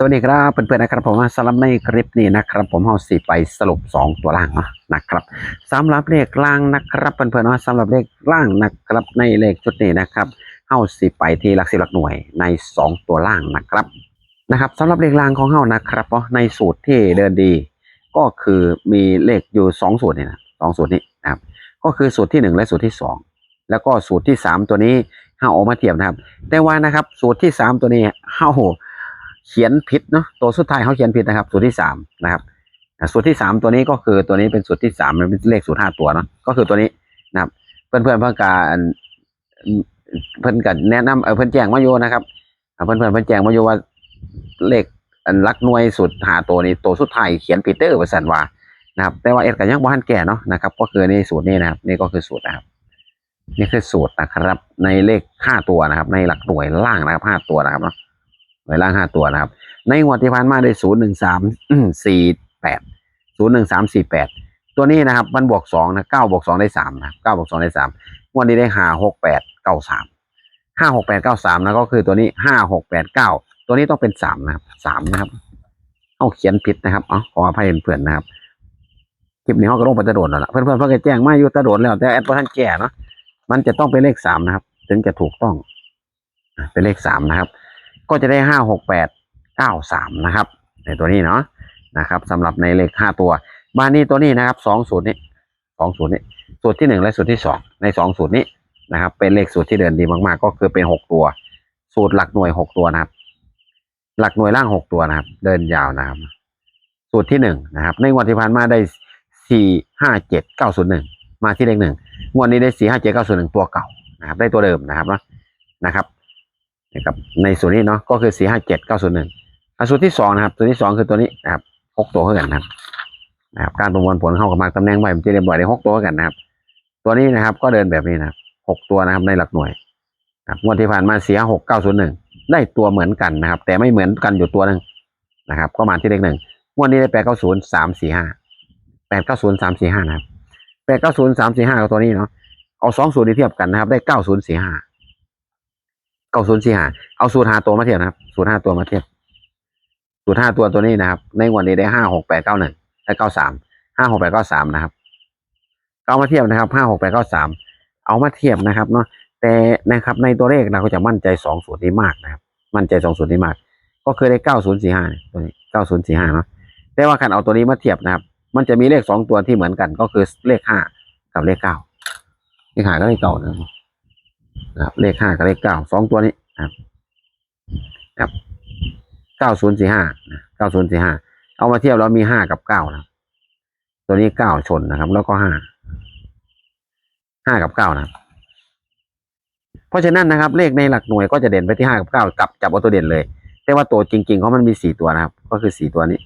สวัสดีครับเพื่อนๆนะครับผมสำหรับในคลิปนี้นะครับ ผมเอาสีไปสรุป 2 ตัวล่างเนาะนะครับสำหรับเลขล่างนะครับเพื่อนๆเนาะสำหรับเลขล่างนะครับในเลขชุดนี้นะครับเอาสีไปที่หลักสิบหลักหน่วยใน 2 ตัวล่างนะครับนะครับสำหรับเลขล่างของเฮานะครับเนาะในสูตรที่เดินดี ก็คือมีเลขอยู่ 2 สูตรนี่นะสองสูตรนี้นะครับก็คือสูตรที่ 1 และสูตรที่ 2 แล้วก็สูตรที่ 3 ตัวนี้เฮาออกมาเทียบนะครับ แต่ว่านะครับสูตรที่ 3 ตัวนี้เฮา เขียนผิดเนาะตัวสุดท้ายเขาเขียนผิดนะครับ สูตรที่สามนะครับสูตรที่สามตัวนี้ก็คือตัวนี้เป็นสูตรที่สามมันเป็นเลขสูตรห้าตัวเนาะก็คือตัวนี้นะครับ เพื่อนเพื่อนเพื่อนการเพื่อนกันแนะนำเออเพื่อนแจ้งมาอยู่นะครับเพื่อนเพื่อนเพื่อนแจ้งมาอยู่ว่าเลขอันรักหน่วยสูตรหาตัวนี้ตัวสุดท้ายเขียนผิดเตอร์ว่าสันว่านะครับ แต่ว่าเอ็ดกันยังบ้านแก่เนาะนะครับ ก็คือในสูตรนี้นะครับนี่ก็คือสูตรนะครับนี่คือสูตรนะครับ ในเลขห้าตัวนะครับ ในหลักหน่วยล่างนะครับห้าตัวนะครับเนาะ หวยล่างห้าตัวนะครับ ในงวดที่ผ่านมาได้ศูนย์หนึ่งสามสี่แปดศูนย์หนึ่งสามสี่แปดตัวนี้นะครับมันบวกสองนะเก้าบวกสองได้สามนะเก้าบวกสองได้สามงวดนี้ได้ห้าหกแปดเก้าสามห้าหกแปดเก้าสามนะก็คือตัวนี้ห้าหกแปดเก้าตัวนี้ต้องเป็นสามนะครับสามนะครับเอาเขียนผิดนะครับอ๋อขออภัยเพื่อนๆนะครับคลิปนี้เขาก็ลงไปตะโดดแล้วล่ะเพื่อนๆเพื่อนก็แจ้งมาอยู่ตะโดดแล้ว แต่แอดพอท่านแก่เนาะมันจะต้องเป็นเลขสามนะครับ ถึงจะถูกต้องเป็นเลขสามนะครับ ก็จะได้ห้าหกแปดเก้าสามนะครับ ในตัวนี้เนาะนะครับสำหรับในเลขห้าตัวบ้านนี้ตัวนี้นะครับสองสูตรนี้สองสูตรนี้สูตรที่หนึ่งและสูตรที่สองในสองสูตรนี้นะครับ เป็นเลขสูตรที่เดินดีมากๆ ก็คือเป็นหกตัว สูตรหลักหน่วยหกตัวนะครับ หลักหน่วยล่างหกตัวนะครับ เดินยาวนะครับ สูตรที่หนึ่งนะครับ ในงวดที่ผ่านมาได้สี่ห้าเจ็ดเก้าศูนย์หนึ่งมาที่เลขหนึ่งงวดนี้ได้สี่ห้าเจ็ดเก้าศูนย์หนึ่งตัวเก่านะครับ ได้ตัวเดิมนะครับนะนะครับ นะครับในส่วนนี้เนาะก็คือสี่ห้าเจ็ดเก้าศูนย์หนึ่งส่วนที่สองนะครับส่วนที่สองคือตัวนี้นะครับหกตัวเท่ากันนะครับนะครับการประมวลผลเข้ากับมาตำแหน่งไว้มันจะเรียบร้อยได้หกตัวเท่ากันนะครับ ตัวนี้นะครับก็เดินแบบนี้นะครับหกตัวนะครับในหลักหน่วยนะครับงวดที่ผ่านมาสี่ห้าหกเก้าศูนย์หนึ่งได้ตัวเหมือนกันนะครับ แต่ไม่เหมือนกันอยู่ตัวหนึ่งนะครับ ก็มาที่เลขหนึ่งงวดนี้ได้แปดเก้าศูนย์สามสี่ห้าแปดเก้าศูนย์สามสี่ห้านะครับแปดเก้าศูนย์สามสี่ห้ากับตัวนี้เนาะเอาสองสูนี้เทียบกันนะครับ ได้เก้าศูนย์สี่ห้า เก้าศูนย์สี่ห้าเอาสูตรห้าตัวมาเทียบนะครับ สูตรห้าตัวมาเทียบ สูตรห้าตัวตัวนี้นะครับ ในวันนี้ได้ห้าหกแปดเก้าหนึ่งและเก้าสามห้าหกแปดเก้าสามนะครับเอามาเทียบนะครับห้าหกแปดเก้าสามเอามาเทียบนะครับเนาะแต่นะครับในตัวเลขเราก็จะมั่นใจสองสูตรนี้มากนะครับ มั่นใจสองสูตรนี้มาก ก็คือได้เก้าศูนย์สี่ห้าตัวนี้เก้าศูนย์สี่ห้าเนาะแต่ว่าการเอาตัวนี้มาเทียบนะครับ มันจะมีเลขสองตัวที่เหมือนกันก็คือเลขห้ากับเลขเก้าเลขห้าก็เลขเก้านะครับ นะครับเลขห้ากับเลขเก้าสองตัวนี้ครับครับเก้าศูนย์สี่ห้าเก้าศูนย์สี่ห้าเอามาเทียบแล้วมีห้ากับเก้านะตัวนี้เก้าชนนะครับ แล้วก็ห้าห้ากับเก้านะเพราะฉะนั้นนะครับ เลขในหลักหน่วยก็จะเด่นไปที่ห้ากับเก้ากับจับเอาตัวเด่นเลย แต่ว่าตัวจริงๆเขามันมีสี่ตัวนะครับ ก็คือสี่ตัวนี้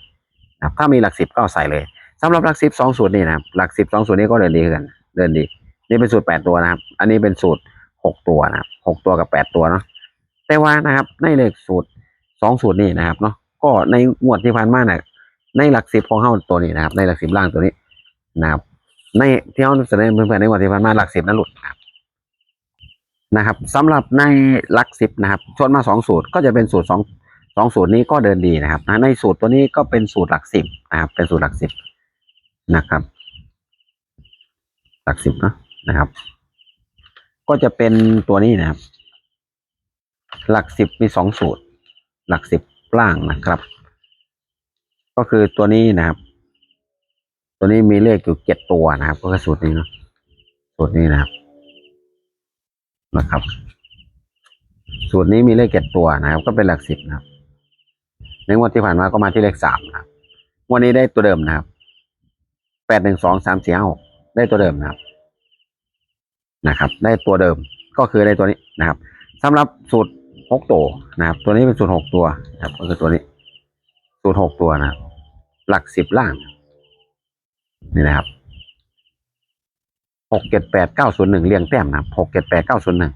นะครับถ้ามีหลักสิบก็ใส่เลยสำหรับหลักสิบสองสูตรนี่นะครับหลักสิบสองสูตรนี้ก็เดินดีกันเดินดี นี่เป็นสูตรแปดตัวนะครับ อันนี้เป็นสูตร หกตัวนะครับหกตัวกับแปดตัวเนาะแต่ว่านะครับในเลขสูตรสองสูตรนี่นะครับเนาะก็ในงวดที่ผ่านมาเนี่ยในหลักสิบของเฮาตัวนี้นะครับ ในหลักสิบล่างตัวนี้นะครับในที่เฮาแสดงเพื่อนๆในงวดที่ผ่านมาหลักสิบนั้นหลุดนะครับนะครับสำหรับในหลักสิบนะครับชนมาสองสูตรก็จะเป็นสูตรสองสองสูตรนี้ก็เดินดีนะครับนะในสูตรตัวนี้ก็เป็นสูตรหลักสิบนะครับ เป็นสูตรหลักสิบนะครับ หลักสิบเนาะนะครับ ก็จะเป็นตัวนี้นะครับ หลักสิบมีสองสูตร หลักสิบล่างนะครับ ก็คือตัวนี้นะครับ ตัวนี้มีเลขอยู่เจ็ดตัวนะครับ ก็คือสูตรนี้เนาะสูตรนี้นะครับนะครับ สูตรนี้มีเลขเจ็ดตัวนะครับ ก็เป็นหลักสิบนะครับในงวดที่ผ่านมาก็มาที่เลขสามนะครับวันนี้ได้ตัวเดิมนะครับแปดหนึ่งสองสามสี่ห้าหกได้ตัวเดิมนะครับ นะครับ ได้ตัวเดิมก็คือได้ตัวนี้นะครับสำหรับสูตรหกตัวนะครับ ตัวนี้เป็นสูตรหกตัวนะครับก็คือตัวนี้ สูตรหกตัวนะครับหลักสิบล่าง นี่นะครับหกเจ็ดแปดเก้าศูนย์หนึ่งเรียงแต้มนะหกเจ็ดแปดเก้าศูนย์หนึ่ง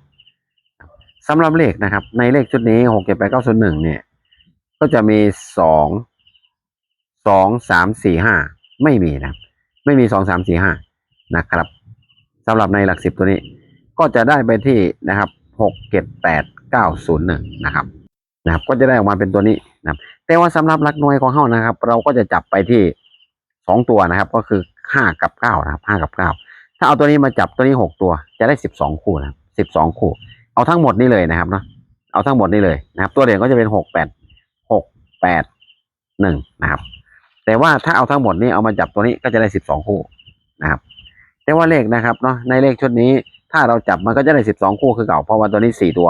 สำหรับเลขนะครับ ในเลขชุดนี้หกเจ็ดแปดเก้าศูนย์หนึ่งเนี่ย ก็จะมีสองสองสามสี่ห้าไม่มีนะครับไม่มีสองสามสี่ห้านะครับ สำหรับในหลักสิบตัวนี้ ก็จะได้ไปที่นะครับหกเจ็ดแปดเก้าศูนย์หนึ่งนะครับนะครับ ก็จะได้ออกมาเป็นตัวนี้นะครับ แต่ว่าสำหรับหลักหน่วยของเฮานะครับ เราก็จะจับไปที่สองตัวนะครับ ก็คือห้ากับเก้านะครับห้ากับเก้าถ้าเอาตัวนี้มาจับตัวนี้หกตัว จะได้สิบสองคู่นะครับสิบสองคู่ เอาทั้งหมดนี่เลยนะครับเนาะเอาทั้งหมดนี่เลยนะครับ ตัวเด่นก็จะเป็นหกแปดหกแปดหนึ่งนะครับ แต่ว่าถ้าเอาทั้งหมดนี้เอามาจับตัวนี้ก็จะได้สิบสองคู่นะครับ แต่ว่าเลขนะครับเนาะในเลขชุดนี้ถ้าเราจับมันก็จะได้สิบสองคู่คือเก่าเพราะว่าตัวนี้สี่ตัว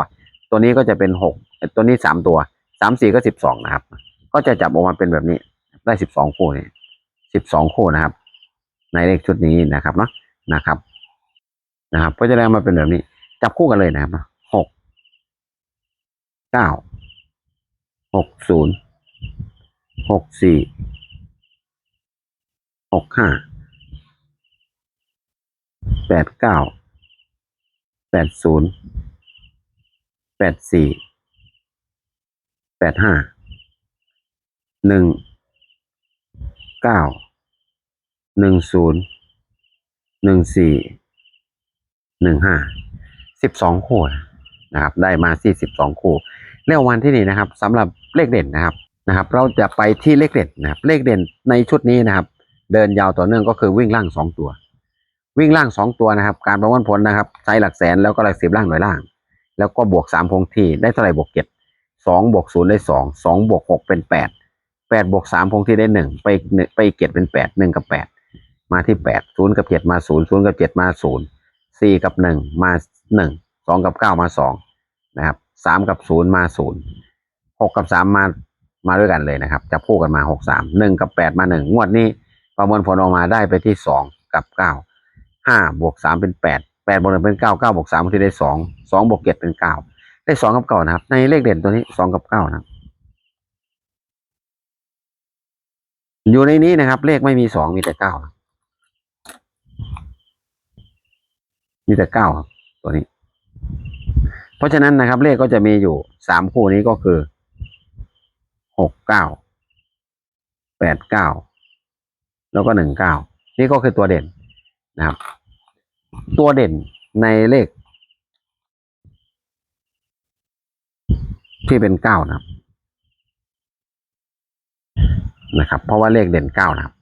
ตัวนี้ก็จะเป็นหกตัวนี้สามตัวสามสี่ก็สิบสองนะครับ ก็จะจับออกมาเป็นแบบนี้ ได้สิบสองคู่นี่สิบสองคู่นะครับ ในเลขชุดนี้นะครับเนาะนะครับนะครับ ก็จะได้มาเป็นแบบนี้ จับคู่กันเลยนะครับหกเก้าหกศูนย์หกสี่หกห้า แปดเก้าแปดศูนย์แปดสี่แปดห้าหนึ่งเก้าหนึ่งศูนย์หนึ่งสี่หนึ่งห้าสิบสองคู่นะครับ ได้มาสี่สิบสองคู่เลขวันที่นี่นะครับสำหรับเลขเด่นนะครับนะครับ เราจะไปที่เลขเด่นนะครับ เลขเด่นในชุดนี้นะครับ เดินยาวต่อเนื่องก็คือวิ่งล่างสองตัว วิ่งล่างสองตัวนะครับ การประมวลผลนะครับ ใช้หลักแสนแล้วก็หลักสิบล่างหน่วยล่าง แล้วก็บวกสามคงที่ได้เท่าไหร่บวกเจ็ดสองบวกศูนย์ได้สองสองบวกหกเป็นแปดแปดบวกสามคงที่ได้หนึ่งไปหนึ่งไปเจ็ดเป็นแปดหนึ่งกับแปดมาที่แปดศูนย์กับเจ็ดมาศูนย์ศูนย์กับเจ็ดมาศูนย์สี่กับหนึ่งมาหนึ่งสองกับเก้ามาสองนะครับสามกับศูนย์มาศูนย์หกกับสามมามาด้วยกันเลยนะครับจับคู่กันมาหกสามหนึ่งกับแปดมาหนึ่งงวดนี้ประมวลผลออกมาได้ไปที่สองกับเก้า ห้าบวกสามเป็นแปดแปดบวกหนึ่งเป็นเก้าเก้าบวกสามที่ได้สองสองบวกเจ็ดเป็นเก้าได้สองกับเก้านะครับ ในเลขเด่นตัวนี้สองกับเก้านะอยู่ในนี้นะครับ เลขไม่มีสองมีแต่เก้ามีแต่เก้าครับตัวนี้ เพราะฉะนั้นนะครับ เลขก็จะมีอยู่สามคู่นี้ก็คือหกเก้าแปดเก้าแล้วก็หนึ่งเก้านี่ก็คือตัวเด่นนะครับ ตัวเด่นในเลข ที่เป็นเก้านะครับ นะครับ เพราะว่าเลขเด่นเก้านะครับ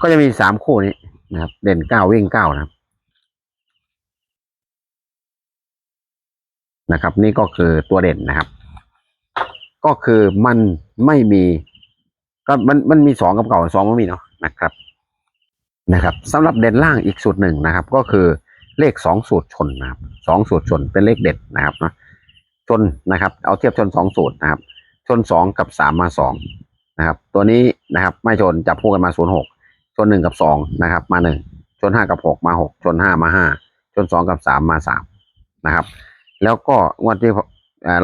ก็จะมีสามคู่นี้นะครับ เด่นเก้าวิ่งเก้านะครับ นะครับ นี่ก็คือตัวเด่นนะครับ ก็คือมันไม่มี ก็มันมันมีสองกับเก่าสองมันมีเนาะนะครับ นะครับสำหรับเด่นล่างอีกสูตรหนึ่งนะครับ ก็คือเลขสองสูตรชนนะครับสองสูตรชนเป็นเลขเด็ดนะครับนะชนนะครับ เอาเทียบชนสองสูตรนะครับ ชนสองกับสามมาสองนะครับ ตัวนี้นะครับไม่ชนจับคู่กันมาศูนย์หกชนหนึ่งกับสองนะครับ มาหนึ่งชนห้ากับหกมาหกชนห้ามาห้าชนสองกับสามมาสามนะครับ แล้วก็งวดที่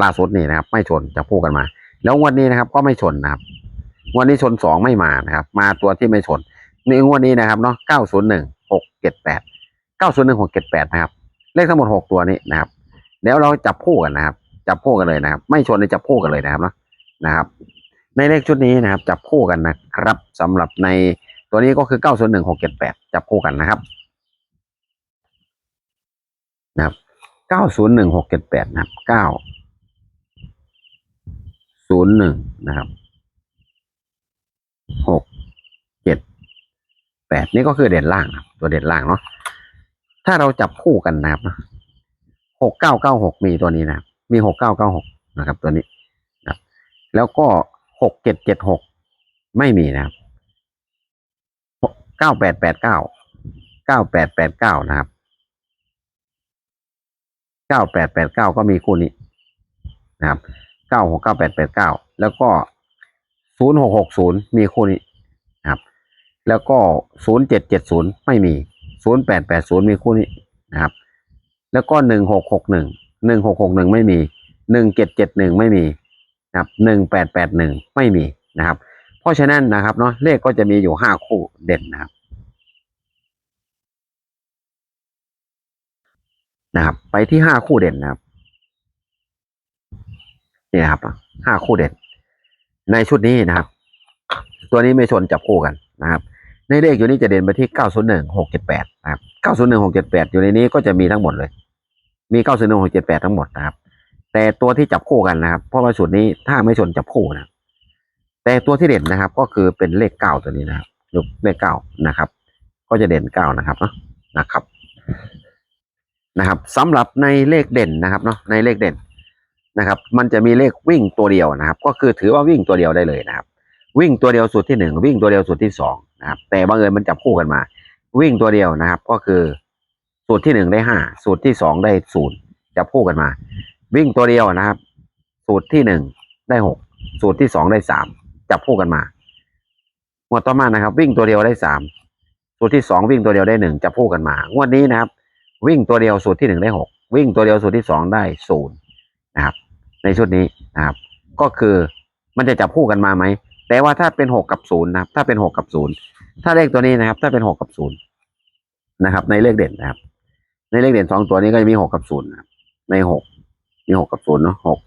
ล่าสุดนี่นะครับ ไม่ชนจับคู่กันมา แล้วงวดนี้นะครับก็ไม่ชนนะครับงวดนี้ชนสองไม่มานะครับ มาตัวที่ไม่ชน ในงวดนี้นะครับเนาะเก้าศูนย์หนึ่งหกเจ็ดแปดเก้าศูนย์หนึ่งหกเจ็ดแปดนะครับ เลขทั้งหมดหกตัวนี้นะครับ แล้วเราจับคู่กันนะครับ จับคู่กันเลยนะครับ ไม่ชนในจับคู่กันเลยนะครับเนาะนะครับ ในเลขชุดนี้นะครับ จับคู่กันนะครับสำหรับในตัวนี้ก็คือเก้าศูนย์หนึ่งหกเจ็ดแปดจับคู่กันนะครับ นะครับเก้าศูนย์หนึ่งหกเจ็ดแปดนะครับเก้าศูนย์หนึ่งนะครับหก ปดนี่ก็คือเด่นล่างตัวเด่นล่างเนาะถ้าเราจับคู่กันนะครับหกเก้าเก้าหกมีตัวนี้นะมีหกเก้าเก้าหกนะครับ ตัวนี้นะแล้วก็หกเจ็ดเจ็ดหกไม่มีนะครับเก้าแปดแปดเก้าเก้าแปดแปดเก้านะครับเก้าแปดแปดเก้าก็มีคู่นี้นะครับเก้าหกเก้าแปดแปดเก้าแล้วก็ศูนย์หกหกศูนย์มีคู่นี้ แล้วก็ศูนย์เจ็ดเจ็ดศูนย์ไม่มีศูนย์แปดแปดศูนย์มีคู่นี้นะครับ แล้วก็หนึ่งหกหกหนึ่งหนึ่งหกหกหนึ่งไม่มีหนึ่งเจ็ดเจ็ดหนึ่งไม่มีนะครับหนึ่งแปดแปดหนึ่งไม่มีนะครับ เพราะฉะนั้นนะครับเนาะเลขก็จะมีอยู่ห้าคู่เด่นนะครับนะครับไปที่ห้าคู่เด่นนะครับนี่นะครับห้าคู่เด่น ในชุดนี้นะครับ ตัวนี้ไม่ชนจับคู่กันนะครับ ในเลขอยู่นี้จะเด่นไปที่ 901 678 นะครับ 901 678 อยู่ในนี้ก็จะมีทั้งหมดเลย มี 901 678 ทั้งหมดนะครับ แต่ตัวที่จับคู่กันนะครับ เพราะว่าสูตรนี้ถ้าไม่ชนจับคู่นะ แต่ตัวที่เด่นนะครับ ก็คือเป็นเลขเก้าตัวนี้นะครับเลขเก้านะครับ ก็จะเด่นเก้านะครับเนาะ นะครับ นะครับสำหรับในเลขเด่นนะครับเนาะ ในเลขเด่นนะครับ มันจะมีเลขวิ่งตัวเดียวนะครับ ก็คือถือว่าวิ่งตัวเดียวได้เลยนะครับ วิ่งตัวเดียวสูตรที่หนึ่งวิ่งตัวเดียวสูตรที่สอง นะครับ แต่บังเอิญมันจับคู่กันมา วิ่งตัวเดียวนะครับ ก็คือสูตรที่หนึ่งได้ห้าสูตรที่สองได้ศูนย์จับคู่กันมา วิ่งตัวเดียวนะครับ สูตรที่หนึ่งได้หกสูตรที่สองได้สามจับคู่กันมาหมวดต่อมานะครับ วิ่งตัวเดียวได้สามสูตรที่สองวิ่งตัวเดียวได้หนึ่งจับคู่กันมางวดนี้นะครับ วิ่งตัวเดียวสูตรที่หนึ่งได้หกวิ่งตัวเดียวสูตรที่สองได้ศูนย์นะครับ ในชุดนี้นะครับ ก็คือมันจะจับคู่กันมาไหม แต่ว่าถ้าเป็นหกกับศูนย์นะครับ ถ้าเป็นหกกับศูนย์ถ้าเลขตัวนี้นะครับ ถ้าเป็นหกกับศูนย์นะครับ ในเลขเด่นนะครับ ในเลขเด่นสองตัวนี้ก็จะมีหกกับศูนย์ในหกมีหกกับศูนย์เนาะหก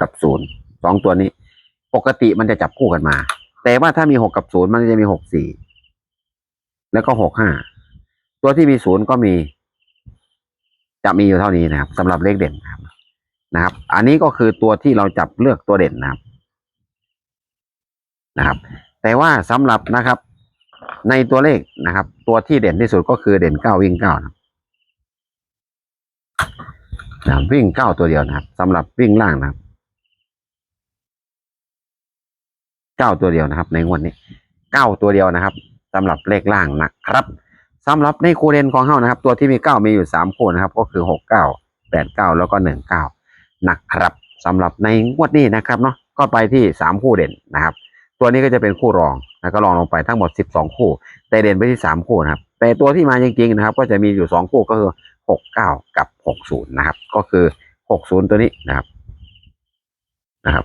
กับศูนย์สองตัวนี้ ปกติมันจะจับคู่กันมา แต่ว่าถ้ามีหกกับศูนย์มันจะมีหกสี่แล้วก็หกห้าตัวที่มีศูนย์ก็มี จะมีอยู่เท่านี้นะครับสำหรับเลขเด่นนะครับนะครับ อันนี้ก็คือตัวที่เราจับเลือกตัวเด่นนะครับ นะครับ แต่ว่าสำหรับนะครับ ในตัวเลขนะครับ ตัวที่เด่นที่สุดก็คือเด่นเก้าวิ่งเก้านะครับนะวิ่งเก้าตัวเดียวนะครับสำหรับวิ่งล่างนะครับเก้าตัวเดียวนะครับ ในงวดนี้เก้าตัวเดียวนะครับสำหรับเลขล่างนะครับสำหรับในคูเรนของเฮานะครับ ตัวที่มีเก้ามีอยู่สามคู่นะครับ ก็คือหกเก้าแปดเก้าแล้วก็หนึ่งเก้านะครับสำหรับในงวดนี้นะครับเนาะก็ไปที่สามคู่เด่นนะครับ ตัวนี้ก็จะเป็นคู่รองแล้วก็รองลงไปทั้งหมดสิบสองคู่ แต่เด่นไปที่สามคู่นะครับ แต่ตัวที่มาจริงๆนะครับ ก็จะมีอยู่สองคู่ก็คือหกเก้ากับหกศูนะครับ ก็คือหกศูนย์ตัวนี้นะครับนะครับ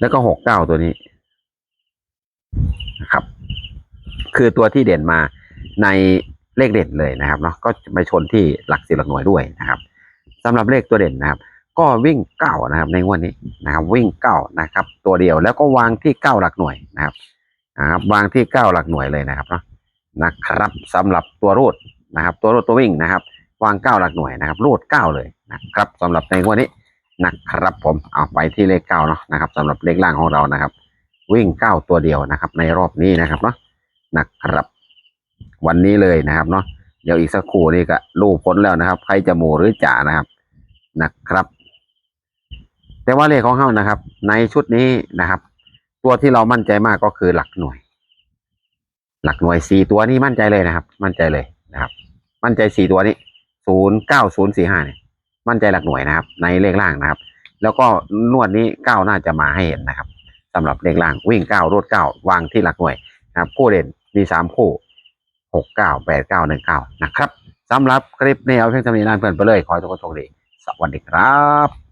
แล้วก็หกเก้าตัวนี้นะครับ คือตัวที่เด่นมาในเลขเด่นเลยนะครับเนาะก็ไปชนที่หลักสิบหลักหน่วยด้วยนะครับสำหรับเลขตัวเด่นนะครับ ก็วิ่งเก้านะครับในงวดนี้นะครับวิ่งเก้านะครับ ตัวเดียวแล้วก็วางที่เก้าหลักหน่วยนะครับนะครับวางที่เก้าหลักหน่วยเลยนะครับเนาะนะครับสำหรับตัวรูดนะครับ ตัวรูดตัววิ่งนะครับ วางเก้าหลักหน่วยนะครับ รูดเก้าเลยนะครับสำหรับในงวดนี้นะครับผมเอาไปที่เลขเก้าเนาะนะครับสำหรับเลขล่างของเรานะครับ วิ่งเก้าตัวเดียวนะครับ ในรอบนี้นะครับเนาะนะครับ วันนี้เลยนะครับเนาะเดี๋ยวอีกสักครู่นี่ก็รู้ผลแล้วนะครับ ใครจะหมูหรือจ่านะครับนะครับ แต่ว่าเลขของเขานะครับ ในชุดนี้นะครับ ตัวที่เรามั่นใจมากก็คือหลักหน่วย หลักหน่วยสี่ตัวนี้มั่นใจเลยนะครับ มั่นใจเลยนะครับ มั่นใจสี่ตัวนี้ศูนย์เก้าศูนย์สี่ห้าเนี่ยมั่นใจหลักหน่วยนะครับ ในเลขล่างนะครับ แล้วก็นวดนี้เก้าน่าจะมาให้เห็นนะครับสำหรับเลขล่างวิ่งเก้ารดเก้าวางที่หลักหน่วยนะครับคู่เด่นมีสามคู่หกเก้าแปดเก้าหนึ่งเก้านะครับสำหรับคลิปนี้เอาเพียงเท่านี้นะเพื่อนไปเลย ขอให้ทุกคนโชคดี สวัสดีครับ